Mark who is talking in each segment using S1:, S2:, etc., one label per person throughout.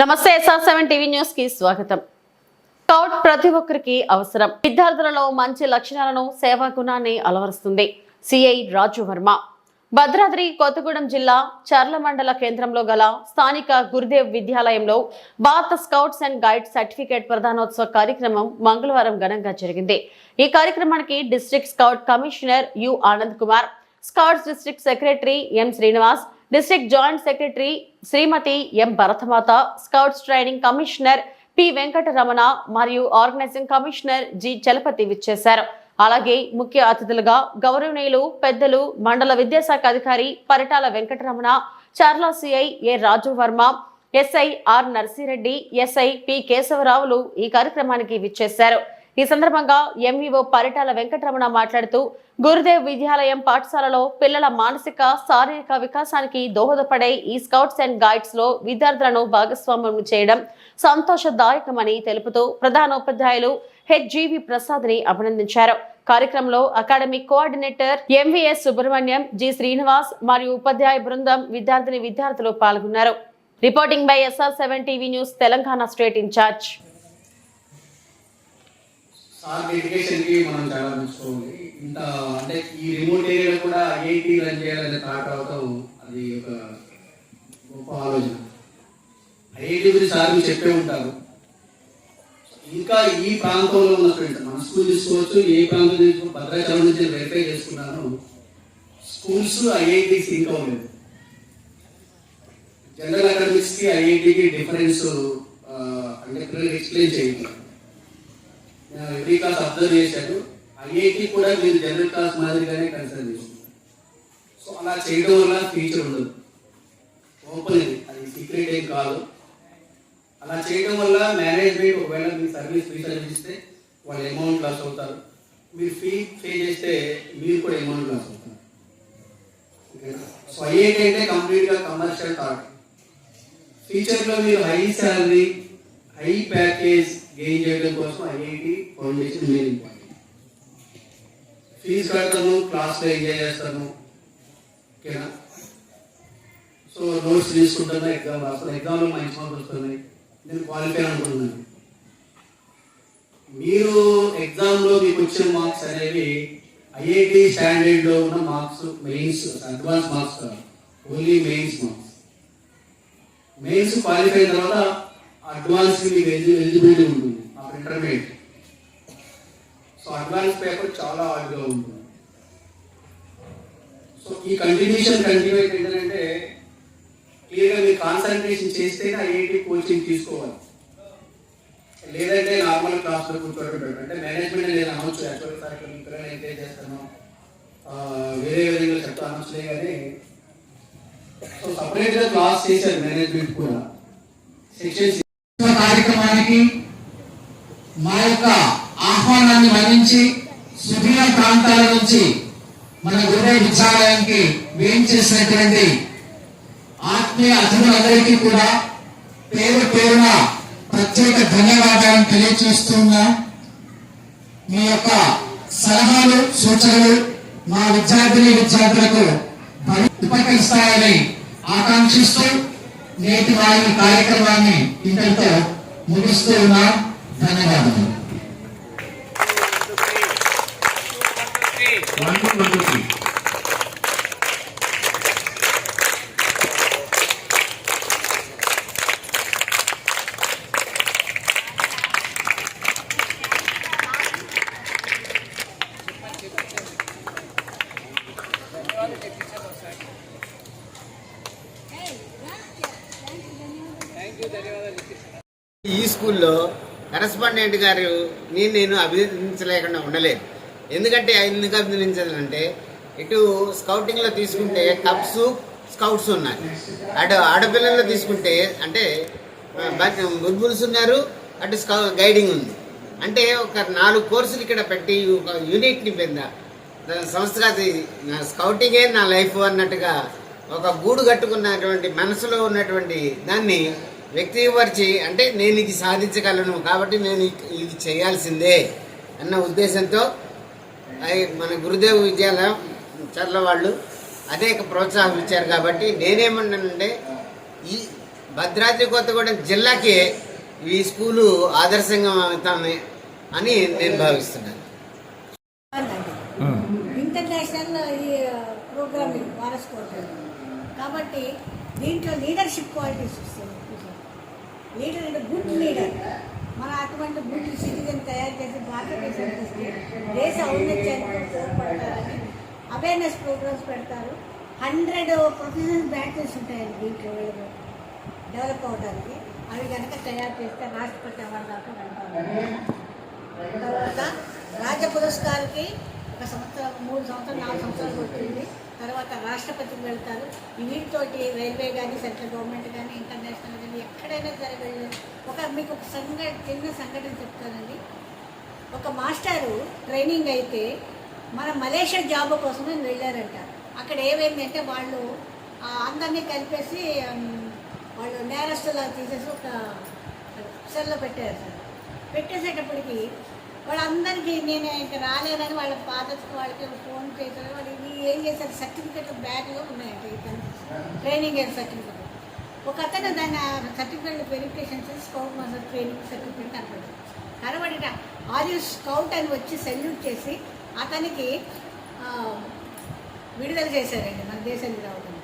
S1: నమస్తే SR seven TV న్యూస్కి స్వాగతం. స్కౌట్ ప్రతి ఒక్కరికి అవసరం. విద్యార్థులలో మంచి లక్షణాలను సేవా గుణాన్ని అలవరుస్తుంది. సిఐ రాజు వర్మ. భద్రాద్రి కొత్తగూడెం జిల్లా చర్ల మండల కేంద్రంలో గల స్థానిక Gurudev విద్యాలయంలో Bharat scouts and guide certificate ప్రధానోత్సవ కార్యక్రమం మంగళవారం ఘనంగా జరిగింది. ఈ కార్యక్రమానికి district scout commissioner U Anand Kumar scouts district secretary M Srinivas district joint secretary Srimathi M Bharathamatha scouts training commissioner P Venkataramana మరియు ఆర్గనైజింగ్ కమిషనర్ జి చలపతి విచ్చేశారు. అలాగే ముఖ్య అతిథులుగా గౌరవనీయులు పెద్దలు మండల విద్యాశాఖ అధికారి Paritala Venkataramana Charla CI A Raju Varma SI R Narsireddy SI P కేశవరావులు ఈ కార్యక్రమానికి విచ్చేశారు. ఈ సందర్భంగా ఎంఈఓ పరిటాల వెంకటరమణ మాట్లాడుతూ గురుదేవ్ విద్యాలయం పాఠశాలలో పిల్లల మానసిక శారీరక వికాసానికి దోహదపడే ఈ స్కౌట్స్ అండ్ గైడ్స్లో విద్యార్థులను భాగస్వామ్యం చేయడం సంతోషదాయకమని తెలుపుతూ ప్రధానోపాధ్యాయులు హెచ్జీవి ప్రసాద్ని అభినందించారు. కార్యక్రమంలో academic coordinator MVS Subrahmanyam G Srinivas మరియు ఉపాధ్యాయ బృందం విద్యార్థిని విద్యార్థులు పాల్గొన్నారు. Reporting by SR seven TV news Telangana state
S2: in charge. Sir ఎడ్యుకేషన్కి మనం చాలా మెచ్చుకోవాలి ఇంత అంటే ఈ రిమోట్ ఏరియాలో కూడా ఐఐటి రన్ చేయాలనే థాట్ అవటం అది ఒక గొప్ప ఆలోచన. ఐఐటి గురించి సార్ మీరు చెప్పే ఉంటారు. ఇంకా ఈ ప్రాంతంలో ఉన్న స్టూడెంట్స్ మన స్కూల్ తీసుకోవచ్చు ఏ ప్రాంతం తీసుకోవచ్చు భద్రాచలం నుంచి వెరిఫై చేసుకున్నాను. స్కూల్స్ ఐఐటీస్ సింక్ అవ్వలేదు. జనరల్ అకాడమిక్స్కి ఐఐటికి డిఫరెన్స్ అంటే పిల్లలకి ఎక్స్ప్లెయిన్ చేయండి ఎవ్రీ క్లాస్ అబ్జర్వ్ చేశాడు ఐఐటి కూడా మీరు జనరల్ క్లాస్ మాదిరిగానే కన్సల్ట్ చేస్తుంది సో అలా చేయడం వల్ల ఫ్యూచర్ ఉండదు. ఓపెన్ ఇది. అది సీక్రెట్ ఏం కాదు. అలా చేయడం వల్ల మేనేజ్మెంట్ ఒకవేళ మీ సర్వీస్ ఫ్రీ సర్వీస్ ఇస్తే వాళ్ళు అమౌంట్ లాస్ అవుతారు. మీరు ఫీ పే చేస్తే మీరు కూడా అమౌంట్ లాస్ అవుతారు. సో ఐఐటి అంటే కంప్లీట్గా కమర్షియల్ థాట్ ఫ్యూచర్లో మీరు high salary high package gain చేయడం కోసం IIT foundation main important fees కడతాను క్లాస్లో ఎంజాయ్ చేస్తాను. ఓకేనా? సో నోట్స్ తీసుకుంటున్నా ఎగ్జామ్ రాస్తాను ఎగ్జామ్లో మంచి మార్క్స్ వస్తున్నాయి. నేను క్వాలిఫై అనుకుంటున్నాను. మీరు ఎగ్జామ్లో మీకు వచ్చిన మార్క్స్ అనేవి ఐఐటి స్టాండర్డ్లో ఉన్న మార్క్స్ మెయిన్స్ అడ్వాన్స్ మార్క్స్ కాదు. Only mains marks. Mains qualify అయిన తర్వాత అడ్వాన్స్ మీకు ఎలిజిబిలిటీ ఉంటుంది. After intermediate so advance paper చాలా హార్డ్గా ఉంటుంది. సో ఈ కంటిన్యూషన్ కంటిన్యూ అయితే ఏంటంటే క్లియర్గా మీరు కాన్సన్ట్రేషన్ చేస్తేనే ఐఐటి కోచింగ్ తీసుకోవాలి. లేదంటే నార్మల్ క్లాస్లో కూర్చోబెట్టారు. అంటే మేనేజ్మెంట్ నేను అనవచ్చు యాక్చువల్ సార్ ఇక్కడ మీ ఎంకరేజ్ చేస్తాను. వేరే విధంగా చెప్తా అనవచ్చులే కానీ సో సపరేట్గా క్లాస్ చేశారు మేనేజ్మెంట్ కూడా. సెక్షన్స్
S3: కార్యక్రమానికి మా యొక్క ఆహ్వానాన్ని మన్నించి సుదీర ప్రాంతాల నుంచి మన గురువు విద్యాలయానికి వేం చేసినటువంటి ఆత్మీయ అతిథులందరికీ కూడా పేరు పేరున ప్రత్యేక ధన్యవాదాలను తెలియజేస్తున్నా మీ యొక్క సలహాలు సూచనలు మా విద్యార్థిని విద్యార్థులకు ఉపకరిస్తాయని ఆకాంక్షిస్తూ నేటి వారి కార్యక్రమాన్ని ఇంతటితో ముగిస్తూ ఉన్నాం ధన్యవాదాలు
S4: ఈ స్కూల్లో కరస్పాండెంట్ గారు నేను నేను అభినందించలేకుండా ఉండలేదు. ఎందుకంటే ఎందుకు అభినందించాలంటే ఇటు స్కౌటింగ్లో తీసుకుంటే కప్స్ స్కౌట్స్ ఉన్నాయి. అటు ఆడపిల్లల్లో తీసుకుంటే అంటే బుల్బుల్స్ ఉన్నారు అటు స్కౌ గైడింగ్ ఉంది. అంటే ఒక నాలుగు కోర్సులు ఇక్కడ పెట్టి ఒక యూనిట్ని పెద్ద సంస్థగా నా స్కౌటింగే నా లైఫ్ అన్నట్టుగా ఒక గూడు కట్టుకున్నటువంటి మనసులో ఉన్నటువంటి దాన్ని వ్యక్తీకపరిచి అంటే నేను ఇది సాధించగలను కాబట్టి నేను ఇది చేయాల్సిందే అన్న ఉద్దేశంతో మన గురుదేవ్ విద్యాలయం చర్ల వాళ్ళు అదే ప్రోత్సాహం ఇచ్చారు కాబట్టి నేనేమన్నానంటే ఈ భద్రాద్రి కొత్తగూడెం జిల్లాకి ఈ స్కూలు ఆదర్శంగా అవుతామని అని నేను భావిస్తున్నాను.
S5: ఇంటర్నేషనల్ ఈ ప్రోగ్రామింగ్ వారసుకోవటం కాబట్టి దీంట్లో లీడర్షిప్ క్వాలిటీస్ లీడర్ అంటే గుడ్ లీడర్ మన అటువంటి గుడ్ సిటిజన్ తయారు చేసి భారతదేశం తీసుకు దేశ ఔన్నత్యానికి తోడ్పడతారని అవేర్నెస్ ప్రోగ్రామ్స్ పెడతారు. హండ్రెడ్ ప్రొఫెషనల్ బ్యాచెస్ ఉంటాయండి దీంట్లో డెవలప్ అవడానికి. అవి కనుక తయారు చేస్తే రాష్ట్రపతి అవార్డు దాకా తర్వాత రాజ్య పురస్కార్కి ఒక సంవత్సరం మూడు సంవత్సరాలు నాలుగు సంవత్సరాలు పడుతుంది. తర్వాత రాష్ట్రపతికి వెళ్తారు వీటితోటి రైల్వే కానీ సెంట్రల్ గవర్నమెంట్ కానీ ఇంటర్నేషనల్ కానీ ఎక్కడైనా సరే ఒక మీకు ఒక సంఘటన చిన్న సంఘటన చెప్తానండి. ఒక మాస్టారు ట్రైనింగ్ అయితే మన మలేషియా జాబ్ కోసమే వెళ్ళారంట. అక్కడ ఏమైందంటే వాళ్ళు అందరినీ కలిపేసి వాళ్ళు నేరస్తులా తీసేసి ఒక సెల్లో పెట్టారు సార్. పెట్టేసేటప్పటికి వాళ్ళందరికీ నేను ఇంకా రాలేదని వాళ్ళ ఫాదర్స్ వాళ్ళకి ఫోన్ చేశారు. వాళ్ళు ఏం చేశారు? సర్టిఫికెట్లు బ్యాగ్లో ఉన్నాయంట ట్రైనింగ్ అయిన సర్టిఫికెట్ ఒక అతను దాన్ని సర్టిఫికెట్ వెరిఫికేషన్ చేసి స్కౌట్ మాస్టర్ ట్రైనింగ్ సర్టిఫికెట్ కనపడింది. కనబడిన ఆర్ యూ స్కౌట్ అని వచ్చి సెల్యూట్ చేసి అతనికి విడుదల చేశారండి మన దేశానికి రావడం.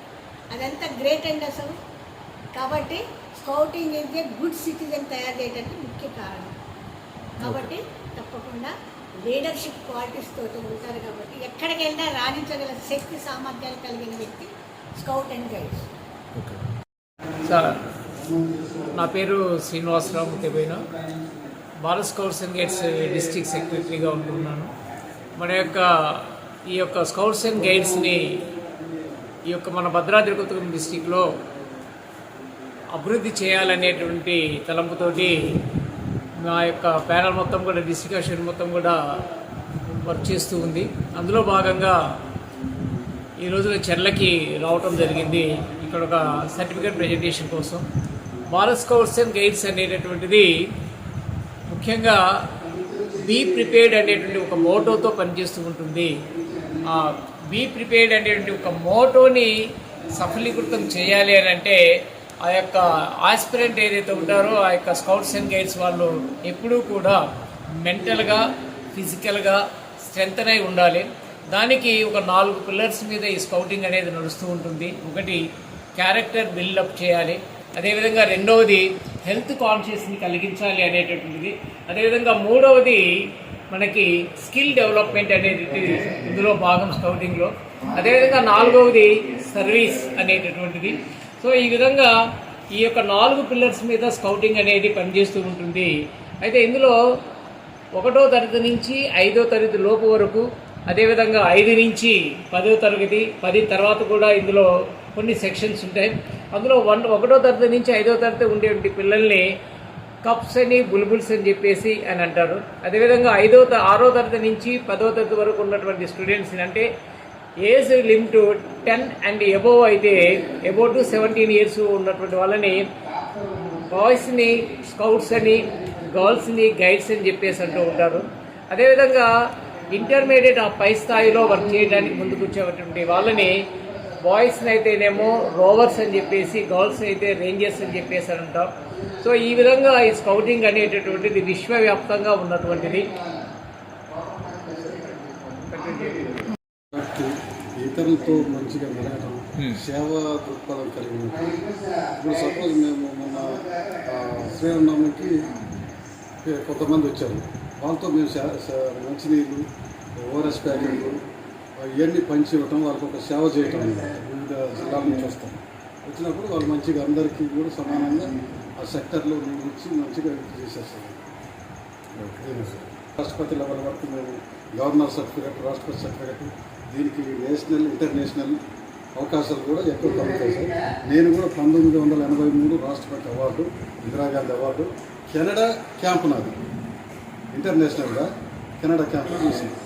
S5: అదంతా గ్రేట్ అండి అసలు. కాబట్టి స్కౌటింగ్ అయితే గుడ్ సిటిజన్ తయారు చేయడానికి ముఖ్య కారణం. కాబట్టి తప్పకుండా లీడర్షిప్ క్వాలిటీస్ తోటి ఉంటారు కాబట్టి ఎక్కడికి వెళ్ళినా రాణించగల శక్తి సామర్థ్యాలు కలిగిన వ్యక్తి స్కౌట్ అండ్ గైడ్స్
S6: సార్ నా పేరు శ్రీనివాసరావు ముఖ్యమైన Bharat scouts and guides district సెక్రటరీగా ఉంటున్నాను. మన యొక్క ఈ యొక్క స్కౌట్స్ అండ్ గైడ్స్ని ఈ యొక్క మన భద్రాద్రి కొత్తగూడెం డిస్టిక్లో అభివృద్ధి చేయాలనేటువంటి తలంపుతోటి మా యొక్క ప్యానల్ మొత్తం కూడా డిస్కషన్ మొత్తం కూడా వర్క్ చేస్తూ ఉంది. అందులో భాగంగా ఈ రోజున చెర్లకి రావటం జరిగింది. ఇక్కడ ఒక సర్టిఫికేట్ ప్రజెంటేషన్ కోసం. భారత్ స్కౌట్స్ అండ్ గైడ్స్ అనేటటువంటిది ముఖ్యంగా బీ ప్రిపేర్డ్ అనేటువంటి ఒక మోటోతో పనిచేస్తూ ఉంటుంది. ఆ బీ ప్రిపేర్డ్ అనేటువంటి ఒక మోటోని సఫలీకృతం చేయాలి అని అంటే ఆ యొక్క ఆస్పిరెంట్ ఏదైతే ఉంటారో ఆ యొక్క స్కౌట్స్ అండ్ గైడ్స్ వాళ్ళు ఎప్పుడూ కూడా మెంటల్గా ఫిజికల్గా స్ట్రెంగ్ అయి ఉండాలి. దానికి ఒక నాలుగు పిల్లర్స్ మీద ఈ స్కౌటింగ్ అనేది నడుస్తూ ఉంటుంది. ఒకటి క్యారెక్టర్ బిల్డప్ చేయాలి. అదేవిధంగా రెండవది హెల్త్ కాన్షియస్ని కలిగించాలి అనేటటువంటిది. అదేవిధంగా మూడవది మనకి స్కిల్ డెవలప్మెంట్ అనేది ఇందులో భాగం స్కౌటింగ్లో. అదేవిధంగా నాలుగవది సర్వీస్ అనేటటువంటిది. సో ఈ విధంగా ఈ యొక్క నాలుగు పిల్లర్స్ మీద స్కౌటింగ్ అనేది పనిచేస్తూ ఉంటుంది. అయితే ఇందులో ఒకటో తరగతి నుంచి ఐదో తరగతి లోపు వరకు అదేవిధంగా ఐదు నుంచి పదో తరగతి పది తర్వాత కూడా ఇందులో కొన్ని సెక్షన్స్ ఉంటాయి. అందులో వన్ ఒకటో తరగతి నుంచి ఐదో తరగతి ఉండేటువంటి పిల్లల్ని కప్స్ అని బుల్బుల్స్ అని చెప్పేసి అని అంటారు. అదేవిధంగా ఐదో త- ఆరో తరగతి నుంచి పదో తరగతి వరకు ఉన్నటువంటి స్టూడెంట్స్ని అంటే age limit ten and above అయితే ఎబోవ్ టు సెవెంటీన్ ఇయర్స్ ఉన్నటువంటి వాళ్ళని బాయ్స్ని స్కౌట్స్ అని గర్ల్స్ని గైడ్స్ అని చెప్పేసి అంటూ ఉంటారు. అదేవిధంగా ఇంటర్మీడియట్ ఆ పై స్థాయిలో వర్క్ చేయడానికి ముందుకు వచ్చేటువంటి వాళ్ళని బాయ్స్ని అయితేనేమో రోవర్స్ అని చెప్పేసి గర్ల్స్ అయితే రేంజర్స్ అని చెప్పేసి అంటాం సో ఈ విధంగా ఈ స్కౌటింగ్ అనేటటువంటిది విశ్వవ్యాప్తంగా ఉన్నటువంటిది
S7: వ్యక్తి ఇతరులతో మంచిగా మెలగటం సేవా దృక్పథం కలిగి ఉంటాం ఇప్పుడు సపోజ్ మేము మొన్న శ్రీరామనవమికి కొంతమంది వచ్చారు. వాళ్ళతో మేము మంచినీళ్ళు ఓఆర్ఎస్ ప్యాకెట్లు ఇవన్నీ పంచి ఇవ్వటం వాళ్ళకి ఒక సేవ చేయటం. వివిధ జిల్లాల నుంచి వస్తాం. వచ్చినప్పుడు వాళ్ళు మంచిగా అందరికీ కూడా సమానంగా ఆ సెక్టర్లో నుంచి మంచిగా చేసేస్తారు రాష్ట్రపతి లెవెల్ వరకు మేము గవర్నర్ సర్టిఫికెట్ రాష్ట్రపతి సర్టిఫికెట్ దీనికి నేషనల్ ఇంటర్నేషనల్ అవకాశాలు కూడా ఎక్కువ కలుగుతాయి సార్. నేను కూడా పంతొమ్మిది వందల ఎనభై మూడు రాష్ట్రపతి award Indira Gandhi award Canada camp నాది. ఇంటర్నేషనల్గా కెనడా క్యాంప్ తీసింది.